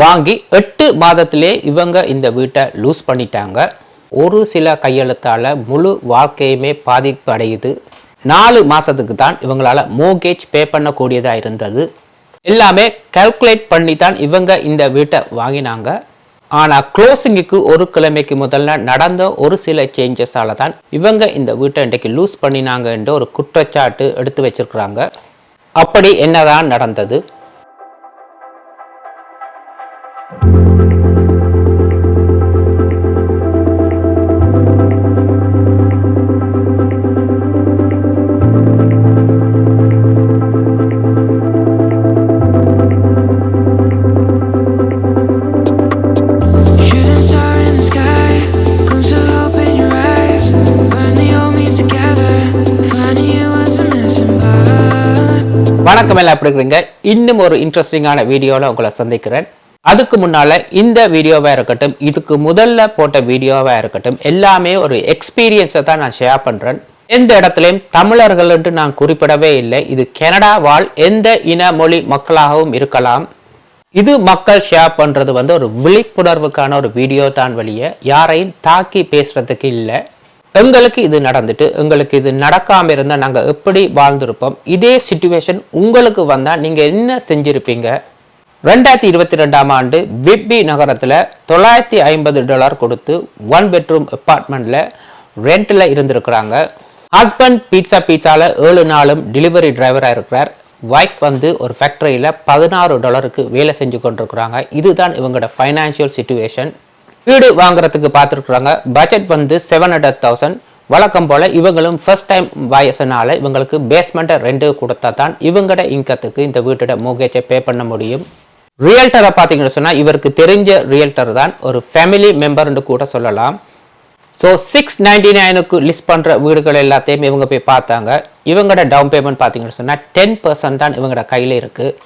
வாங்கி எட்டு மாதத்திலே இவங்க இந்த வீட்டை லூஸ் பண்ணிட்டாங்க. ஒரு சில கையெழுத்தால் முழு வாழ்க்கையுமே பாதிப்பு அடையுது. நாலு மாதத்துக்கு தான் இவங்களால் மோகேஜ் பே பண்ணக்கூடியதாக இருந்தது. எல்லாமே கால்குலேட் பண்ணி தான் இவங்க இந்த வீட்டை வாங்கினாங்க. ஆனால் க்ளோசிங்குக்கு ஒரு கிழமைக்கு முதல்ல நடந்த ஒரு சில சேஞ்சஸால தான் இவங்க இந்த வீட்டை இன்றைக்கு லூஸ் பண்ணினாங்க என்று ஒரு குற்றச்சாட்டு எடுத்து வச்சிருக்கிறாங்க. அப்படி என்னதான் நடந்தது? தமிழ் வணக்கம் இருக்கிறீங்க. இன்னும் ஒரு இன்ட்ரெஸ்டிங்கான வீடியோவில் உங்களை சந்திக்கிறேன். அதுக்கு முன்னால இந்த வீடியோவாக இருக்கட்டும் இதுக்கு முதல்ல போட்ட வீடியோவாக இருக்கட்டும் எல்லாமே ஒரு எக்ஸ்பீரியன்ஸை தான் நான் ஷேர் பண்ணுறேன் எந்த இடத்துலையும் தமிழர்கள் என்று நான் குறிப்பிடவே இல்லை. இது கனடா வாழ் எந்த இன மொழி மக்களாகவும் இருக்கலாம். இது மக்கள் ஷேர் பண்றது வந்து ஒரு விழிப்புணர்வுக்கான ஒரு வீடியோ தான் வெளியே. யாரையும் தாக்கி பேசுறதுக்கு இல்லை. எங்களுக்கு இது நடந்துட்டு எங்களுக்கு இது நடக்காமல் இருந்தால் நாங்கள் எப்படி வாழ்ந்திருப்போம்? இதே சுச்சுவேஷன் உங்களுக்கு வந்தால் நீங்கள் என்ன செஞ்சுருப்பீங்க? ரெண்டாயிரத்தி இருபத்தி ரெண்டாம் ஆண்டு விப்பி நகரத்தில் தொள்ளாயிரத்தி ஐம்பது டாலர் கொடுத்து ஒன் பெட்ரூம் அப்பார்ட்மெண்ட்டில் ரெண்டில் இருந்திருக்கிறாங்க. ஹஸ்பண்ட் பீட்சா பீட்சாவில் ஏழு நாளும் டெலிவரி டிரைவராக இருக்கிறார். ஒய்ஃப் வந்து ஒரு ஃபேக்டரியில் பதினாறு டாலருக்கு வேலை செஞ்சு கொண்டிருக்கிறாங்க. இதுதான் இவங்களோட ஃபைனான்சியல் சுச்சுவேஷன் வீடு வாங்குறதுக்கு பார்த்துருக்குறாங்க. பட்ஜெட் வந்து செவன் ஹண்ட்ரட் தௌசண்ட் வழக்கம் போல் இவங்களும் ஃபர்ஸ்ட் டைம் வயசுனால இவங்களுக்கு பேஸ்மெண்ட்டை ரெண்டு கொடுத்தா தான் இவங்களோட இன்கத்துக்கு இந்த வீட்டோட மோகேஜை பே பண்ண முடியும். ரியல்டரை பார்த்தீங்கன்னு சொன்னால் இவருக்கு தெரிஞ்ச ரியல்டர் தான் ஒரு ஃபேமிலி மெம்பர்னு கூட சொல்லலாம். ஸோ சிக்ஸ் நைன்டி நைனுக்கு லிஸ்ட் பண்ணுற வீடுகள் எல்லாத்தையும் இவங்க போய் பார்த்தாங்க. இவங்களோட டவுன் பேமெண்ட் பார்த்தீங்கன்னு சொன்னால் டென் பர்சன்ட் தான் இவங்களோட கையில் இருக்குது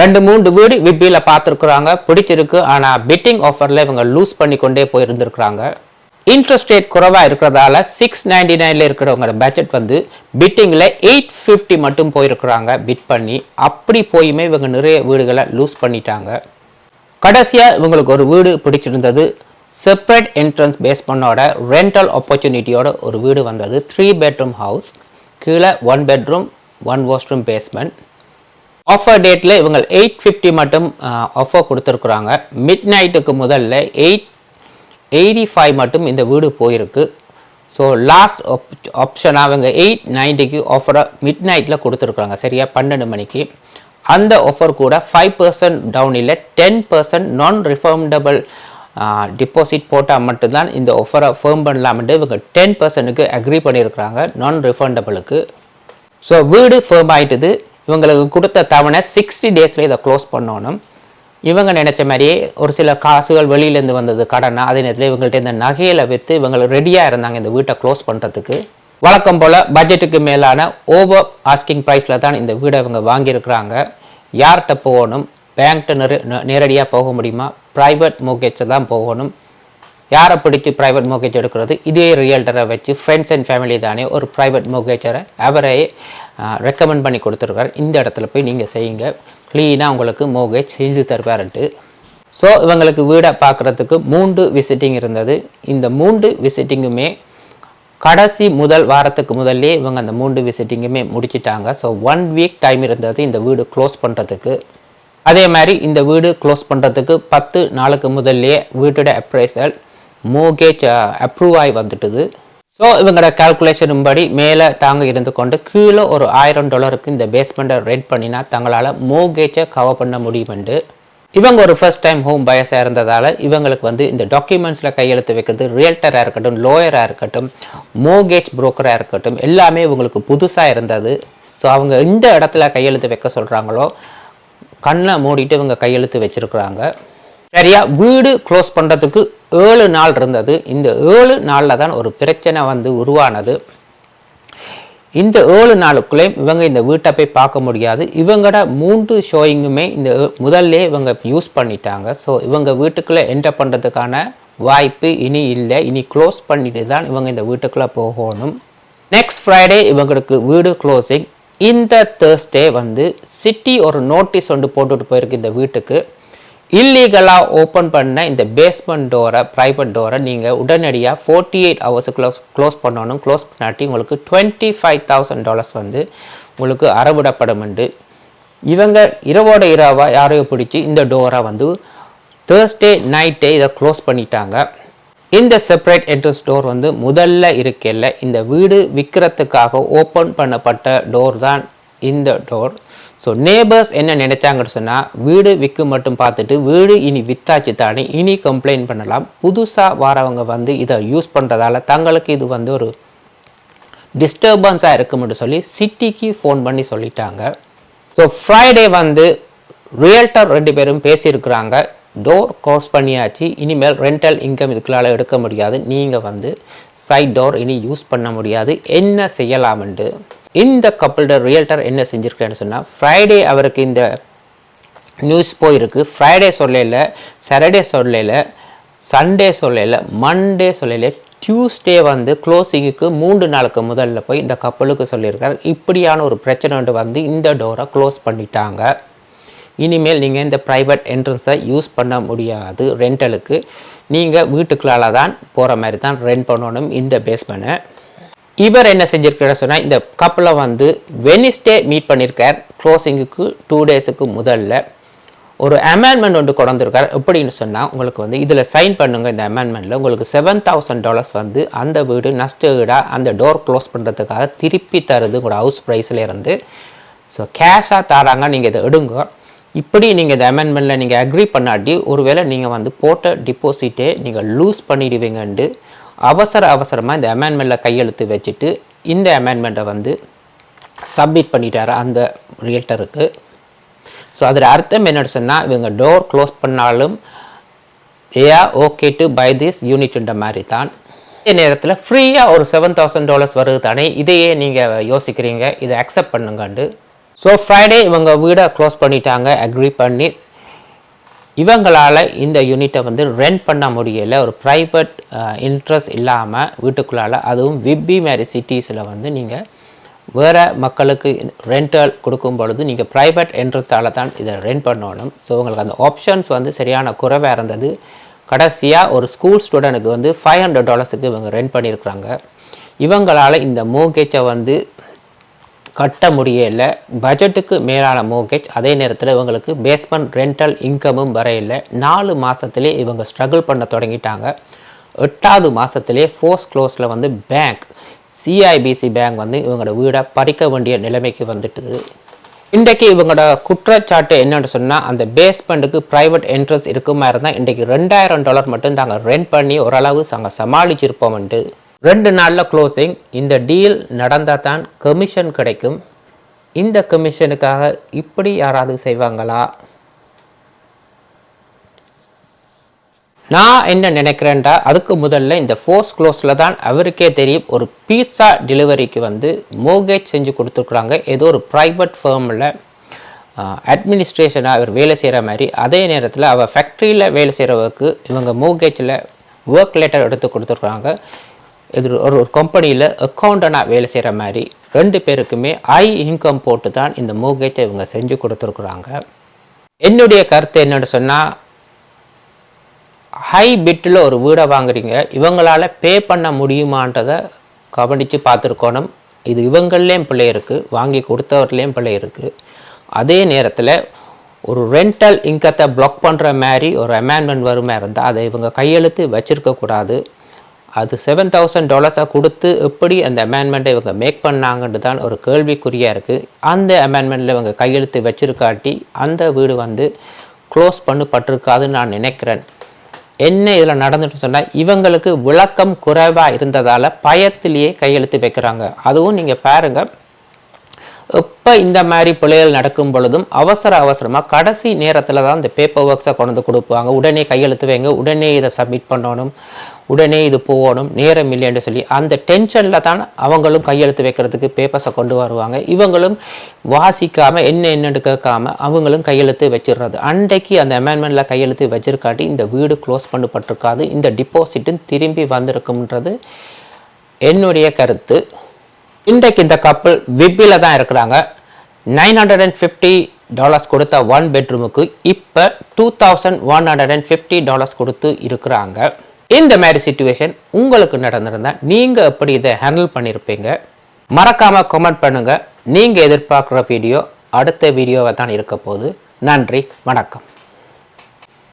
ரெண்டு மூன்று வீடு விபியில் பார்த்துருக்குறாங்க. பிடிச்சிருக்கு. ஆனால் பிட்டிங் ஆஃபரில் இவங்க லூஸ் பண்ணி கொண்டே போயிருந்துருக்குறாங்க. இன்ட்ரெஸ்ட் ரேட் குறைவாக இருக்கிறதால சிக்ஸ் நைன்டி நைனில் இருக்கிறவங்களோட பட்ஜெட் வந்து பிட்டிங்கில் எயிட் ஃபிஃப்டி மட்டும் போயிருக்கிறாங்க. பிட் பண்ணி அப்படி போயுமே இவங்க நிறைய வீடுகளை லூஸ் பண்ணிட்டாங்க. கடைசியாக இவங்களுக்கு ஒரு வீடு பிடிச்சிருந்தது. செப்பரேட் என்ட்ரன்ஸ் பேஸ்மெண்டோட ரெண்டல் ஆப்பர்ச்சுனிட்டியோட ஒரு வீடு வந்தது. த்ரீ பெட்ரூம் ஹவுஸ் கீழே one bedroom one washroom basement offer டேட்டில் இவங்க எயிட் ஃபிஃப்டி மட்டும் ஆஃபர் கொடுத்துருக்குறாங்க. மிட் நைட்டுக்கு முதல்ல எயிட் எயிட்டி ஃபைவ் மட்டும் இந்த வீடு போயிருக்கு. ஸோ லாஸ்ட் ஆப்ஷனாக அவங்க எயிட் நைன்ட்டிக்கு ஆஃபராக மிட் நைட்டில் கொடுத்துருக்குறாங்க. சரியா? பன்னெண்டு மணிக்கு. அந்த ஆஃபர் கூட ஃபைவ் பர்சன்ட் டவுன் இல்லை ten percent non refundable deposit போட்டால் மட்டும்தான் இந்த ஆஃபரை ஃபேம் பண்ணலாம்ட்டு இவங்க டென் பர்சன்ட்டுக்கு அக்ரி பண்ணியிருக்கிறாங்க நான் ரிஃபண்டபிளுக்கு ஸோ வீடு ஃபேம் ஆகிட்டுது இவங்களுக்கு கொடுத்த தவணை சிக்ஸ்டி டேஸில் இதை க்ளோஸ் பண்ணணும். இவங்க நினச்ச மாதிரியே ஒரு சில காசுகள் வெளியிலேருந்து வந்தது கடனை அதே நேரத்தில் இவங்கள்ட்ட இந்த நகையில் விற்று இவங்க ரெடியாக இருந்தாங்க இந்த வீட்டை க்ளோஸ் பண்ணுறதுக்கு வழக்கம் போல் பட்ஜெட்டுக்கு மேலான ஓவர் ஆஸ்கிங் ப்ரைஸில் தான் இந்த வீடை இவங்க வாங்கியிருக்கிறாங்க. யார்கிட்ட போகணும்? பேங்க்கிட்ட நெரு நேரடியாக போக முடியுமா? ப்ரைவேட் மோகேஜை தான் போகணும். யாரை பிடிச்சி ப்ரைவேட் மோகேஜ் எடுக்கிறது? இதே ரியல்டரை வச்சு ஃப்ரெண்ட்ஸ் அண்ட் ஃபேமிலி தானே ஒரு ப்ரைவேட் மோகேஜரை அவரே ரெக்கமெண்ட் பண்ணி கொடுத்துருக்காரு. இந்த இடத்துல போய் நீங்கள் செய்யுங்க. க்ளீனாக உங்களுக்கு மோகேஜ் செஞ்சு தருவாருன்ட்டு ஸோ இவங்களுக்கு வீடை பார்க்குறதுக்கு மூன்று விசிட்டிங் இருந்தது. இந்த மூன்று விசிட்டிங்குமே கடைசி முதல் வாரத்துக்கு முதல்லே இவங்க அந்த மூன்று விசிட்டிங்குமே முடிச்சிட்டாங்க. ஸோ ஒன் வீக் டைம் இருந்தது இந்த வீடு க்ளோஸ் பண்ணுறதுக்கு அதே மாதிரி இந்த வீடு க்ளோஸ் பண்ணுறதுக்கு பத்து நாளுக்கு முதல்லே வீட்டோட அப்ரைசல் மோகேஜ் அப்ரூவ் ஆகி வந்துட்டுது. ஸோ இவங்களோட கால்குலேஷன் படி மேலே தாங்க இருந்து கொண்டு கீழே ஒரு ஆயிரம் டாலருக்கு இந்த பேஸ்மெண்ட்டை ரெண்ட் பண்ணினா தங்களால் மோகேஜை கவர் பண்ண முடியுமெண்டு இவங்க ஒரு ஃபர்ஸ்ட் டைம் ஹோம் பயஸாக இருந்ததால் இவங்களுக்கு வந்து இந்த டாக்குமெண்ட்ஸில் கையெழுத்து வைக்கிறது ரியல்டராக இருக்கட்டும் லோயராக இருக்கட்டும் மோகேஜ் புரோக்கராக இருக்கட்டும் எல்லாமே இவங்களுக்கு புதுசாக இருந்தது. ஸோ அவங்க எந்த இடத்துல கையெழுத்து வைக்க சொல்கிறாங்களோ கண்ணை மூடிட்டு இவங்க கையெழுத்து வச்சிருக்கிறாங்க. சரியா? வீடு க்ளோஸ் பண்ணுறதுக்கு ஏழு நாள் இருந்தது. இந்த ஏழு நாளில் தான் ஒரு பிரச்சனை வந்து உருவானது. இந்த ஏழு நாளுக்குள்ளேயும் இவங்க இந்த வீட்டை போய் பார்க்க முடியாது. இவங்களோட மூன்று ஷோயிங்குமே இந்த முதல்ல இவங்க யூஸ் பண்ணிட்டாங்க. ஸோ இவங்க வீட்டுக்குள்ளே என்டர் பண்ணுறதுக்கான வாய்ப்பு இனி இல்லை. இனி க்ளோஸ் பண்ணிட்டு தான் இவங்க இந்த வீட்டுக்குள்ளே போகணும். நெக்ஸ்ட் ஃப்ரைடே இவங்களுக்கு வீடு க்ளோசிங் இந்த தேர்ஸ்டே வந்து சிட்டி ஒரு நோட்டீஸ் ஒன்று போட்டுட்டு போயிருக்கு இந்த வீட்டுக்கு. இல்லீகலாக ஓப்பன் பண்ண இந்த பேஸ்மெண்ட் டோரை ப்ரைவேட் டோரை நீங்கள் உடனடியாக forty eight hours close close பண்ணணும். க்ளோஸ் பண்ணாட்டி உங்களுக்கு டுவெண்ட்டி ஃபைவ் தௌசண்ட் டாலர்ஸ் வந்து உங்களுக்கு அறவிடப்படும் இவங்க இரவோட இரவாக யாரையோ பிடிச்சி இந்த டோரை வந்து தேர்ஸ்டே நைட்டே இதை க்ளோஸ் பண்ணிட்டாங்க. இந்த செப்பரேட் என்ட்ரன்ஸ் டோர் வந்து முதல்ல இருக்கல இந்த வீடு விற்கிறதுக்காக ஓப்பன் பண்ணப்பட்ட டோர் தான் இந்த டோர் ஸோ நேபர்ஸ் என்ன நினைச்சாங்கன்னு சொன்னால் வீடு விற்க மட்டும் பார்த்துட்டு வீடு இனி வித்தாச்சு தானே இனி கம்ப்ளைண்ட் பண்ணலாம். புதுசாக வரவங்க வந்து இதை யூஸ் பண்ணுறதால தங்களுக்கு இது வந்து ஒரு டிஸ்டர்பன்ஸாக இருக்கும்னு சொல்லி சிட்டிக்கு ஃபோன் பண்ணி சொல்லிட்டாங்க. ஸோ ஃப்ரைடே வந்து ரியல்டர் ரெண்டு பேரும் பேசியிருக்கிறாங்க. டோர் க்ளோஸ் பண்ணியாச்சு. இனிமேல் ரெண்டல் இன்கம் இதுக்குள்ளால் எடுக்க முடியாது. நீங்கள் வந்து சைட் டோர் இனி யூஸ் பண்ண முடியாது. என்ன செய்யலாம்ண்டு? இந்த கப்பிள்ட ரியல்டர் என்ன செஞ்சுருக்கேன்னு சொன்னால் ஃப்ரைடே அவருக்கு இந்த நியூஸ் போயிருக்கு. ஃப்ரைடே சொல்லல சாட்டர்டே சொல்லல சண்டே சொல்லல மண்டே சொல்லல டியூஸ்டே வந்து க்ளோசிங்குக்கு மூன்று நாளுக்கு முதல்ல போய் இந்த கப்பலுக்கு சொல்லியிருக்காரு. இப்படியான ஒரு பிரச்சனை வந்து இந்த டோரை க்ளோஸ் பண்ணிட்டாங்க. இனிமேல் நீங்கள் இந்த ப்ரைவேட் என்ட்ரன்ஸை யூஸ் பண்ண முடியாது ரெண்டலுக்கு நீங்கள் வீட்டுக்குள்ளால தான் போகிற மாதிரி தான் ரெண்ட் பண்ணணும் இந்த பேஸ்மெண்ட்டை இவர் என்ன செஞ்சிருக்காரு சொன்னால் இந்த கப்பலை வந்து வெனிஸ்டே மீட் பண்ணியிருக்கார் க்ளோசிங்குக்கு டூ டேஸுக்கு முதல்ல. ஒரு அமெண்ட்மெண்ட் ஒன்று கொண்டிருக்கார் எப்படின்னு சொன்னால் உங்களுக்கு வந்து இதில் சைன் பண்ணுங்கள் இந்த அமெண்ட்மெண்ட்டில் உங்களுக்கு செவன் தௌசண்ட் டாலர்ஸ் வந்து அந்த வீடு நஷ்ட வீடாக அந்த டோர் க்ளோஸ் பண்ணுறதுக்காக திருப்பி தருது உங்களோட ஹவுஸ் ப்ரைஸில் இருந்து. ஸோ கேஷாக தராங்க நீங்கள் இதை எடுங்க. இப்படி நீங்கள் இந்த அமெண்ட்மெண்ட்டில் நீங்கள் அக்ரி பண்ணாட்டி ஒருவேளை நீங்கள் வந்து போட்ட டிபாசிட்டே நீங்கள் லூஸ் பண்ணிடுவீங்கன்ட்டு அவசர அவசரமாக இந்த அமெண்ட்மெண்ட்டில் கையெழுத்து வச்சுட்டு இந்த அமெண்ட்மெண்ட்டை வந்து சப்மிட் பண்ணிட்டார் அந்த ரியல்டருக்கு ஸோ அதில் அர்த்தம் என்னென்னு சொன்னால் இவங்க டோர் க்ளோஸ் பண்ணாலும் ஏஆ ஓகே டு பை திஸ் யூனிட்ன்ற மாதிரி தான் இதே நேரத்தில் ஃப்ரீயாக ஒரு செவன் தௌசண்ட் டாலர்ஸ் வருது தானே இதையே நீங்கள் யோசிக்கிறீங்க இதை அக்செப்ட் பண்ணுங்கண்டு ஸோ ஃப்ரைடே இவங்க வீடை க்ளோஸ் பண்ணிட்டாங்க அக்ரி பண்ணி இவங்களால் இந்த யூனிட்டை வந்து ரெண்ட் பண்ண முடியலை. ஒரு ப்ரைவேட் இன்ட்ரெஸ்ட் இல்லாமல் வீட்டுக்குள்ளால். அதுவும் விப்பி மேரி சிட்டிஸில் வந்து நீங்கள் வேறு மக்களுக்கு ரெண்டல் கொடுக்கும் பொழுது நீங்கள் ப்ரைவேட் இன்ட்ரெஸ்டால் தான் இதை ரெண்ட் பண்ணணும். ஸோ உங்களுக்கு அந்த ஆப்ஷன்ஸ் வந்து சரியான குறைவாக இருந்தது. கடைசியாக ஒரு ஸ்கூல் ஸ்டூடெண்ட்டுக்கு வந்து ஃபைவ் ஹண்ட்ரட் டாலர்ஸுக்கு இவங்க ரெண்ட் பண்ணியிருக்கிறாங்க இவங்களால் இந்த மோகேஜை வந்து கட்ட முடியல பட்ஜெட்டுக்கு மேலான மோகேஜ் அதே நேரத்தில் இவங்களுக்கு பேஸ்மெண்ட் ரெண்டல் இன்கமும் வரையில நாலு மாதத்துலேயே இவங்க ஸ்ட்ரகிள் பண்ண தொடங்கிட்டாங்க. எட்டாவது மாதத்துலேயே ஃபோர்ஸ் க்ளோஸில் வந்து பேங்க் சிஐபிசி பேங்க் வந்து இவங்களோட வீடை பறிக்க வேண்டிய நிலைமைக்கு வந்துட்டுது. இன்றைக்கு இவங்களோட குற்றச்சாட்டு என்னன்னு சொன்னால் அந்த பேஸ்மெண்ட்டுக்கு ப்ரைவேட் என்ட்ரன்ஸ் இருக்குமா இருந்தால் இன்றைக்கு ரெண்டாயிரம் டாலர் மட்டும் நாங்கள் ரெண்ட் பண்ணி ஓரளவு நாங்கள் சமாளிச்சிருப்போம்ன்ட்டு. ரெண்டு நாளில் க்ளோசிங் இந்த டீல் நடந்தால் தான் கமிஷன் கிடைக்கும். இந்த கமிஷனுக்காக இப்படி யாராவது செய்வாங்களா? நான் என்ன நினைக்கிறேன்டா அதுக்கு முதல்ல இந்த ஃபோர்ஸ் க்ளோஸில் தான் அவருக்கே தெரியும். ஒரு பீஸா டெலிவரிக்கு வந்து மோகேஜ் செஞ்சு கொடுத்துருக்குறாங்க. ஏதோ ஒரு ப்ரைவேட் ஃபேர்மில் அட்மினிஸ்ட்ரேஷனாக அவர் வேலை செய்கிற மாதிரி. அதே நேரத்தில் அவள் ஃபேக்ட்ரியில் வேலை செய்கிறவருக்கு இவங்க மோகேஜில் ஒர்க் லெட்டர் எடுத்து கொடுத்துருக்குறாங்க. இது ஒரு ஒரு கம்பெனியில் அக்கௌண்டனாக வேலை செய்கிற மாதிரி ரெண்டு பேருக்குமே ஐ இன்கம் போட்டு தான் இந்த மூகேஜை இவங்க செஞ்சு கொடுத்துருக்குறாங்க. என்னுடைய கருத்து என்னென்னு சொன்னால் ஹை பிட்டில் ஒரு வீடை வாங்குறீங்க இவங்களால் பே பண்ண முடியுமான்றதை கவனித்து பார்த்துருக்கணும். இது இவங்கள்லேயும் பிள்ளை இருக்குது வாங்கி கொடுத்தவர்லேயும் பிள்ளை இருக்குது அதே நேரத்தில் ஒரு ரெண்டல் இன்கத்தை பிளாக் பண்ணுற மாதிரி ஒரு அமெண்ட்மெண்ட் வருமா இருந்தால் அதை இவங்க கையெழுத்து வச்சுருக்கக்கூடாது. அது செவன் தௌசண்ட் டாலர்ஸாக கொடுத்து எப்படி அந்த அமெண்ட்மெண்ட்டை இவங்க மேக் பண்ணாங்கன்றது தான் ஒரு கேள்விக்குறியாக இருக்குது அந்த அமெண்ட்மெண்ட்டில் இவங்க கையெழுத்து வச்சிருக்காட்டி அந்த வீடு வந்து க்ளோஸ் பண்ணப்பட்டிருக்காதுன்னு நான் நினைக்கிறேன். என்ன இதில் நடந்துட்டு சொன்னால் இவங்களுக்கு விளக்கம் குறைவாக இருந்ததால் பயத்திலேயே கையெழுத்து வைக்கிறாங்க. அதுவும் நீங்கள் பாருங்கள் எப்போ இந்த மாதிரி பிள்ளைகள் நடக்கும் பொழுதும் அவசர அவசரமாக கடைசி நேரத்தில் தான் இந்த பேப்பர் ஒர்க்ஸை கொண்டு வந்து கொடுப்பாங்க. உடனே கையெழுத்து வைங்க உடனே இதை சப்மிட் பண்ணணும். உடனே இது போகணும் நேரம் இல்லைன்னு சொல்லி அந்த டென்ஷனில் தான் அவங்களும் கையெழுத்து வைக்கிறதுக்கு பேப்பர்ஸை கொண்டு வருவாங்க. இவங்களும் வாசிக்காமல் என்ன என்னன்னு கேட்காம அவங்களும் கையெழுத்து வச்சிடுறது. அன்றைக்கு அந்த அமெண்ட்மெண்ட்டில் கையெழுத்து வச்சிருக்காட்டி இந்த வீடு க்ளோஸ் பண்ணப்பட்டிருக்காது. இந்த டிபாசிட்டும் திரும்பி வந்திருக்கும்ன்றது என்னுடைய கருத்து. இன்றைக்கு இந்த கப்பல் விப்பில் தான் இருக்கிறாங்க. Nine hundred and fifty dollars கொடுத்த ஒன் பெட்ரூமுக்கு இப்போ two thousand one hundred and fifty dollars கொடுத்து இருக்கிறாங்க. இந்த மாதிரி சுச்சுவேஷன் உங்களுக்கு நடந்திருந்தால் நீங்கள் எப்படி இதை ஹேண்டில் பண்ணியிருப்பீங்க மறக்காமல் கமெண்ட் பண்ணுங்கள் நீங்கள் எதிர்பார்க்குற வீடியோ அடுத்த வீடியோவை தான் இருக்க போகுது. நன்றி. வணக்கம்.